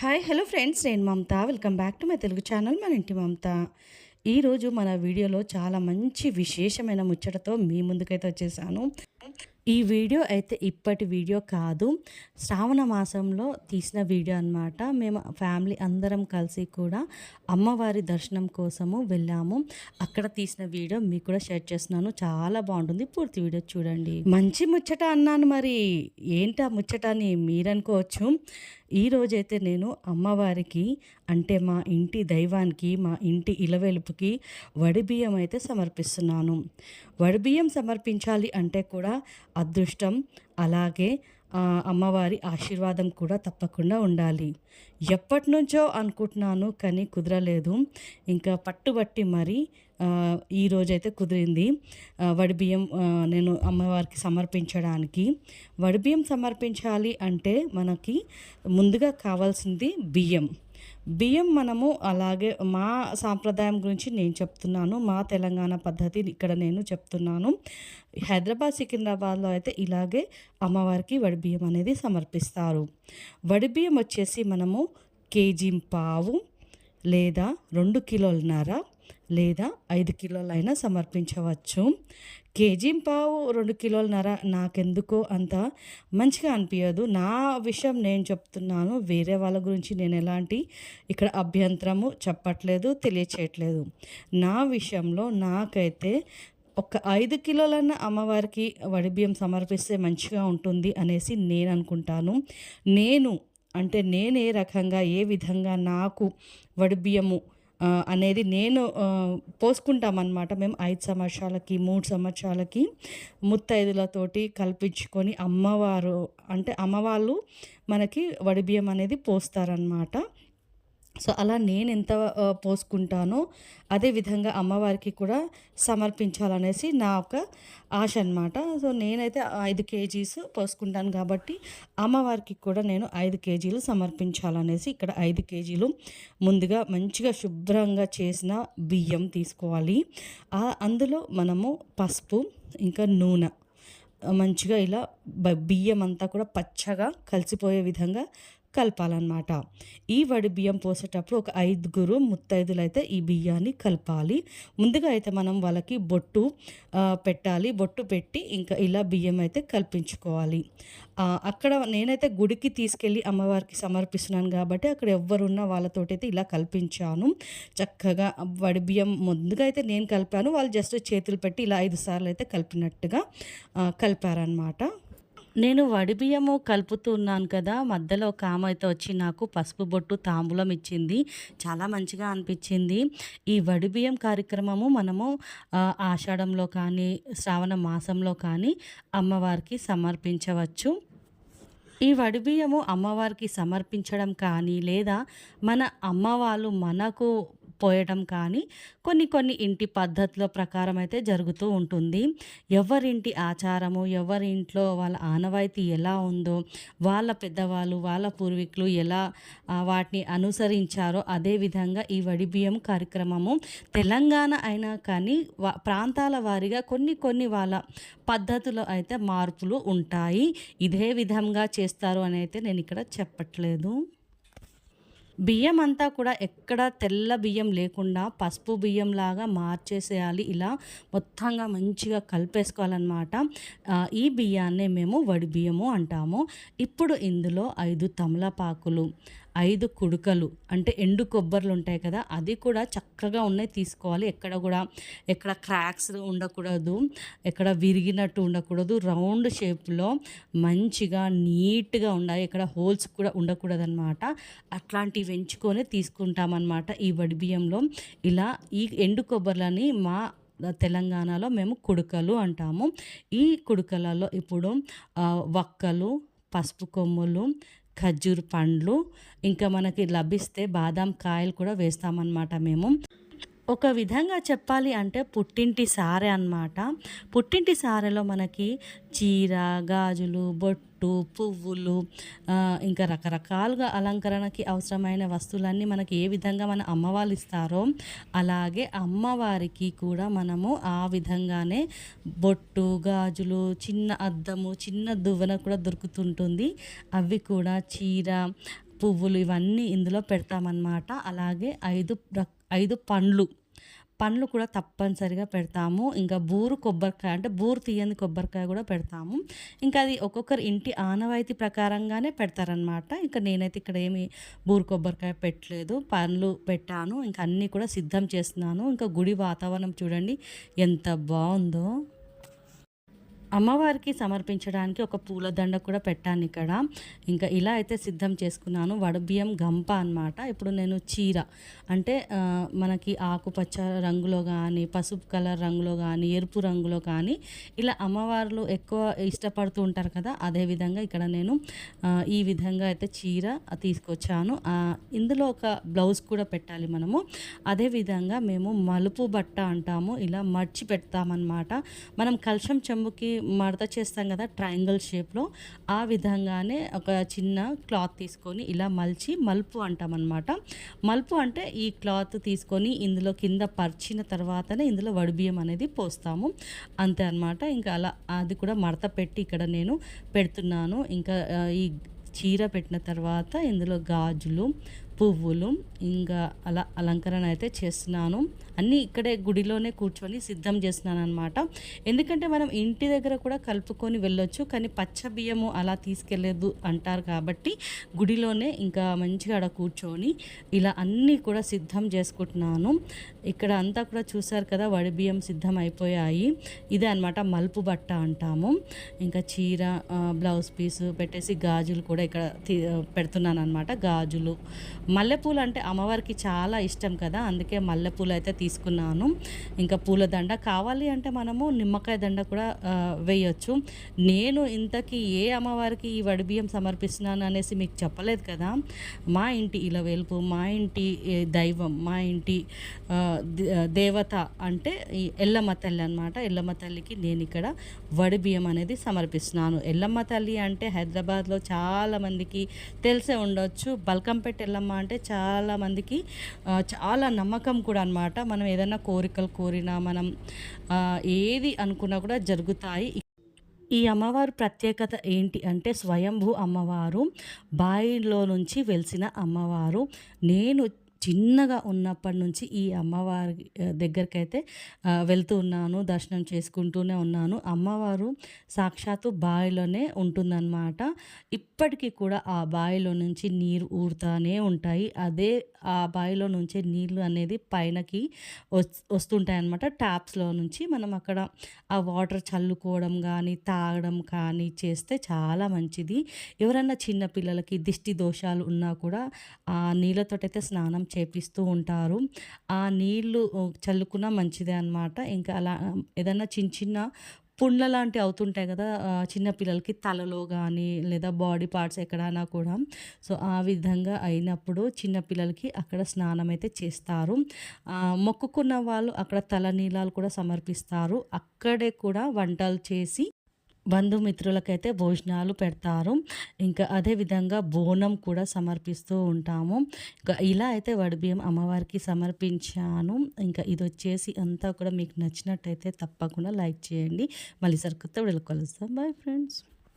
Hi hello friends. నేను Mamata. Welcome back to my Telugu channel. మన ఇంటి మమత. ఈరోజు మన వీడియోలో చాలా మంచి విశేషమైన ముచ్చటతో మీ ముందుకైతే వచ్చేసాను. ఈ వీడియో అయితే ఇప్పటి వీడియో కాదు. శ్రావణ మాసంలో తీసిన వీడియో అన్నమాట. మేము ఫ్యామిలీ అందరం కలిసి కూడా అమ్మవారి దర్శనం కోసము వెళ్ళాము. అక్కడ తీసిన వీడియో మీకు కూడా షేర్ చేస్తున్నాను. చాలా బాగుంటుంది. పూర్తి వీడియో చూడండి. మంచి ముచ్చట అన్నాను మరి. ఏంటా ముచ్చట అని మీరనుకోవచ్చు. ఈరోజైతే నేను అమ్మవారికి అంటే మా ఇంటి దైవానికి మా ఇంటి ఇలవెలుపుకి వడిబియ్యం అయితే సమర్పిస్తున్నాను. వడిబియ్యం సమర్పించాలి అంటే కూడా అదృష్టం. అలాగే అమ్మవారి ఆశీర్వాదం కూడా తప్పకుండా ఉండాలి. ఎప్పటి నుంచో అనుకుంటున్నాను కానీ కుదరలేదు. ఇంకా పట్టుబట్టి మరి ఈ రోజైతే కుదిరింది. వడిబియ్యం నేను అమ్మవారికి సమర్పించడానికి. వడిబియ్యం సమర్పించాలి అంటే మనకి ముందుగా కావాల్సింది బియ్యం. బియ్యం మనము అలాగే మా సాంప్రదాయం గురించి నేను చెప్తున్నాను మా తెలంగాణ పద్ధతి ఇక్కడ నేను చెప్తున్నాను. హైదరాబాద్ సికింద్రాబాద్లో అయితే ఇలాగే అమ్మవారికి వడిబియ్యం అనేది సమర్పిస్తారు. వడిబియ్యం వచ్చేసి మనము కేజీ పావు లేదా రెండు కిలోలన్నర లేదా ఐదు కిలోలైనా సమర్పించవచ్చు. కేజీ పావు రెండు కిలోలన్నర నాకెందుకో అంత మంచిగా అనిపించదు నా విషయం నేను చెప్తున్నాను. వేరే వాళ్ళ గురించి నేను ఎలాంటి ఇక్కడ అభ్యంతరము చెప్పట్లేదు తెలియచేయట్లేదు. నా విషయంలో నాకైతే ఒక ఐదు కిలోలన్న అమ్మవారికి వడిబియ్యం సమర్పిస్తే మంచిగా ఉంటుంది అనేసి నేను అనుకుంటాను. నేను అంటే నేను ఏ రకంగా ఏ విధంగా నాకు వడిబియ్యము అనేది నేను పోసుకుంటామన్నమాట. మేము ఐదు సంవత్సరాలకి మూడు సంవత్సరాలకి ముత్తైదులతోటి కల్పించుకొని అమ్మవారు అంటే అమ్మవాళ్ళు మనకి వడిబియ్యం అనేది పోస్తారనమాట సో అలా నేను ఎంత పోసుకుంటానో అదే విధంగా అమ్మవారికి కూడా సమర్పించాలనేసి నా ఒక ఆశ అనమాట సో నేనైతే ఐదు కేజీస్ పోసుకుంటాను కాబట్టి అమ్మవారికి కూడా నేను ఐదు కేజీలు సమర్పించాలనేసి ఇక్కడ ఐదు కేజీలు ముందుగా మంచిగా శుభ్రంగా చేసిన బియ్యం తీసుకోవాలి. అందులో మనము పసుపు ఇంకా నూనె మంచిగా ఇలా బ- బియ్యం అంతా కూడా పచ్చగా కలిసిపోయే విధంగా కలపాలన్నమాట. ఈ వడి బియ్యం పోసేటప్పుడు ఒక ఐదుగురు ముత్తైదులు అయితే ఈ బియ్యాన్ని కలపాలి. ముందుగా అయితే మనం వాళ్ళకి బొట్టు పెట్టాలి. బొట్టు పెట్టి ఇంకా ఇలా బియ్యం అయితే కల్పించుకోవాలి. అక్కడ నేనైతే గుడికి తీసుకెళ్ళి అమ్మవారికి సమర్పిస్తున్నాను కాబట్టి అక్కడ ఎవ్వరున్నా వాళ్ళతోటి అయితే ఇలా కల్పించాను. చక్కగా వడి బియ్యం ముందుగా అయితే నేను కలిపాను. వాళ్ళు జస్ట్ చేతులు పెట్టి ఇలా ఐదు సార్లు అయితే కలిపినట్టుగా కలిపారనమాట నేను వడిబియ్యము కలుపుతున్నాను కదా మధ్యలో ఒక ఆమె అయితే వచ్చి నాకు పసుపు బొట్టు తాంబూలం ఇచ్చింది. చాలా మంచిగా అనిపించింది. ఈ వడిబియ్యం కార్యక్రమము మనము ఆషాఢంలో కానీ శ్రావణ మాసంలో కానీ అమ్మవారికి సమర్పించవచ్చు. ఈ వడిబియ్యము అమ్మవారికి సమర్పించడం కానీ లేదా మన అమ్మవాళ్ళు మనకు పోయడం కానీ కొన్ని కొన్ని ఇంటి పద్ధతుల ప్రకారం అయితే జరుగుతూ ఉంటుంది. ఎవరింటి ఆచారము ఎవరింట్లో వాళ్ళ ఆనవాయితీ ఎలా ఉందో వాళ్ళ పెద్దవాళ్ళు వాళ్ళ పూర్వీకులు ఎలా వాటిని అనుసరించారో అదే విధంగా ఈ వడిబియ్యం కార్యక్రమము తెలంగాణ అయినా కానీ వా- ప్రాంతాల వారీగా కొన్ని కొన్ని వాళ్ళ పద్ధతులు అయితే మార్పులు ఉంటాయి. ఇదే విధంగా చేస్తారు అని అయితే నేను ఇక్కడ చెప్పట్లేదు. బియ్యం అంతా కూడా ఎక్కడ తెల్ల బియ్యం లేకుండా పసుపు బియ్యం లాగా మార్చేసేయాలి. ఇలా మొత్తంగా మంచిగా కలిపేసుకోవాలన్నమాట. ఈ బియ్యాన్నే మేము వడి బియ్యము అంటాము. ఇప్పుడు ఇందులో ఐదు తమలపాకులు ఐదు కుడుకలు అంటే ఎండు కొబ్బర్లు ఉంటాయి కదా అది కూడా చక్కగా ఉన్నాయి తీసుకోవాలి. ఎక్కడ కూడా ఎక్కడ క్రాక్స్ ఉండకూడదు ఎక్కడ విరిగినట్టు ఉండకూడదు. రౌండ్ షేప్లో మంచిగా నీట్గా ఉండాలి. ఎక్కడ హోల్స్ కూడా ఉండకూడదు అనమాట అట్లాంటివి వెంచుకొని తీసుకుంటామన్నమాట ఈ వడి బియ్యంలో ఇలా ఈ ఎండు కొబ్బర్లని మా తెలంగాణలో మేము కుడుకలు అంటాము. ఈ కుడుకలలో ఇప్పుడు వక్కలు పసుపు కొమ్ములు ఖర్జూర్ పండ్లు. ఇంకా మనకి లభిస్తే బాదాం కాయలు కూడా వేస్తామన్నమాట మేము. ఒక విధంగా చెప్పాలి అంటే పుట్టింటి సారె అన్నమాట. పుట్టింటి సారెలో మనకి చీర గాజులు బొట్టు పువ్వులు ఇంకా రకరకాలుగా అలంకరణకి అవసరమైన వస్తువులన్నీ మనకి ఏ విధంగా మన అమ్మవాళ్ళు ఇస్తారో అలాగే అమ్మవారికి కూడా మనము ఆ విధంగానే బొట్టు గాజులు చిన్న అద్దము చిన్న దువ్వెన కూడా దొరుకుతుంటుంది. అవి కూడా చీర పువ్వులు ఇవన్నీ ఇందులో పెడతామన్నమాట. అలాగే ఐదు రక్ ఐదు పండ్లు. పండ్లు కూడా తప్పనిసరిగా పెడతాము. ఇంకా బూరు కొబ్బరికాయ అంటే బూరు తీయని కొబ్బరికాయ కూడా పెడతాము. ఇంకా అది ఒక్కొక్కరు ఇంటి ఆనవాయితీ ప్రకారంగానే పెడతారనమాట ఇంకా నేనైతే ఇక్కడ ఏమి బూరు కొబ్బరికాయ పెట్టలేదు. పండ్లు పెట్టాను. ఇంకా అన్నీ కూడా సిద్ధం చేస్తున్నాను. ఇంకా గుడి వాతావరణం చూడండి ఎంత బాగుందో. అమ్మవారికి సమర్పించడానికి ఒక పూలదండ కూడా పెట్టాను ఇక్కడ. ఇంకా ఇలా అయితే సిద్ధం చేసుకున్నాను. వడబియ్యం గంప అనమాట ఇప్పుడు నేను చీర. అంటే మనకి ఆకుపచ్చ రంగులో కానీ పసుపు కలర్ రంగులో కానీ ఎరుపు రంగులో కానీ ఇలా అమ్మవార్లు ఎక్కువ ఇష్టపడుతూ ఉంటారు కదా అదేవిధంగా ఇక్కడ నేను ఈ విధంగా అయితే చీర తీసుకొచ్చాను. ఇందులో ఒక బ్లౌజ్ కూడా పెట్టాలి మనము. అదేవిధంగా మేము మలుపు బట్ట అంటాము. ఇలా మర్చి పెడతామన్నమాట. మనం కలశం చెంబుకి మడత చేస్తాం కదా ట్రయాంగిల్ షేప్లో. ఆ విధంగానే ఒక చిన్న క్లాత్ తీసుకొని ఇలా మలిచి మలుపు అంటామన్నమాట. మలుపు అంటే ఈ క్లాత్ తీసుకొని ఇందులో కింద పరిచిన తర్వాతనే ఇందులో వడిబియ్యం అనేది పోస్తాము. అంతే అనమాట ఇంకా అలా అది కూడా మడత పెట్టి ఇక్కడ నేను పెడుతున్నాను. ఇంకా ఈ చీర పెట్టిన తర్వాత ఇందులో గాజులు పువ్వులు ఇంకా అలా అలంకరణ అయితే చేస్తున్నాను. అన్నీ ఇక్కడే గుడిలోనే కూర్చొని సిద్ధం చేస్తున్నాను అనమాట ఎందుకంటే మనం ఇంటి దగ్గర కూడా కలుపుకొని వెళ్ళొచ్చు కానీ పచ్చ బియ్యము అలా తీసుకెళ్ళలేదు అంటారు కాబట్టి గుడిలోనే ఇంకా మంచిగా అక్కడ కూర్చొని ఇలా అన్నీ కూడా సిద్ధం చేసుకుంటున్నాను. ఇక్కడ అంతా కూడా చూసారు కదా వడి బియ్యం సిద్ధం అయిపోయాయి. ఇదే అనమాట మలుపు బట్ట అంటాము. ఇంకా చీర బ్లౌజ్ పీస్ పెట్టేసి గాజులు కూడా ఇక్కడ పెడుతున్నాను అనమాట గాజులు మల్లెపూలు అంటే అమ్మవారికి చాలా ఇష్టం కదా అందుకే మల్లెపూలు అయితే తీసుకున్నాను. ఇంకా పూలదండ కావాలి అంటే మనము నిమ్మకాయ దండ కూడా వేయొచ్చు. నేను ఇంతకీ ఏ అమ్మవారికి ఈ వడిబియ్యం సమర్పిస్తున్నాను అనేసి మీకు చెప్పలేదు కదా మా ఇంటి ఇలవేల్పు మా ఇంటి దైవం మా ఇంటి దేవత అంటే ఎల్లమ్మ తల్లి అనమాట ఎల్లమ్మ తల్లికి నేను ఇక్కడ వడిబియ్యం అనేది సమర్పిస్తున్నాను. ఎల్లమ్మ తల్లి అంటే హైదరాబాద్లో చాలామందికి తెలిసే ఉండొచ్చు. బల్కంపేట ఎల్లమ్మ అంటే చాలామందికి చాలా నమ్మకం కూడా అనమాట మనం ఏదైనా కోరికలు కోరినా మనం ఏది అనుకున్నా కూడా జరుగుతాయి. ఈ అమ్మవారు ప్రత్యేకత ఏంటి అంటే స్వయంభూ అమ్మవారు బాయిలో నుంచి వెలిసిన అమ్మవారు. నేను చిన్నగా ఉన్నప్పటి నుంచి ఈ అమ్మవారి దగ్గరికి అయితే వెళ్తూ ఉన్నాను దర్శనం చేసుకుంటూనే ఉన్నాను. అమ్మవారు సాక్షాత్తు బావిలోనే ఉంటుందన్నమాట. ఇప్పటికీ కూడా ఆ బావిలో నుంచి నీరు ఊరుతానే ఉంటాయి. అదే ఆ బావిలో నుంచి నీళ్ళు అనేది పైనకి వస్తుంటాయి అన్నమాట ట్యాప్స్లో నుంచి మనం అక్కడ ఆ వాటర్ చల్లుకోవడం కానీ తాగడం కానీ చేస్తే చాలా మంచిది. ఎవరైనా చిన్న పిల్లలకి దిష్టి దోషాలు ఉన్నా కూడా ఆ నీళ్ళతోటైతే స్నానం చేపిస్తూ ఉంటారు. ఆ నీళ్ళు చల్లుకున్న మంచిదే అనమాట ఇంకా అలా ఏదైనా చిన్న చిన్న పుండ్ల లాంటివి అవుతుంటాయి కదా చిన్నపిల్లలకి తలలో కానీ లేదా బాడీ పార్ట్స్ ఎక్కడైనా కూడా. సో ఆ విధంగా అయినప్పుడు చిన్నపిల్లలకి అక్కడ స్నానం అయితే చేస్తారు. మొక్కుకున్న వాళ్ళు అక్కడ తల నీలాలు కూడా సమర్పిస్తారు. అక్కడే కూడా వంటలు చేసి బంధుమిత్రులకైతే భోజనాలు పెడతారు. ఇంకా అదేవిధంగా బోనం కూడా సమర్పిస్తూ ఉంటాము. ఇంకా ఇలా అయితే వడిబియ్యం అమ్మవారికి సమర్పించాను. ఇంకా ఇది వచ్చేసి అంతా కూడా మీకు నచ్చినట్టయితే తప్పకుండా లైక్ చేయండి. మళ్ళీ సరికొత్త వీళ్ళు కలుస్తాం. Bye friends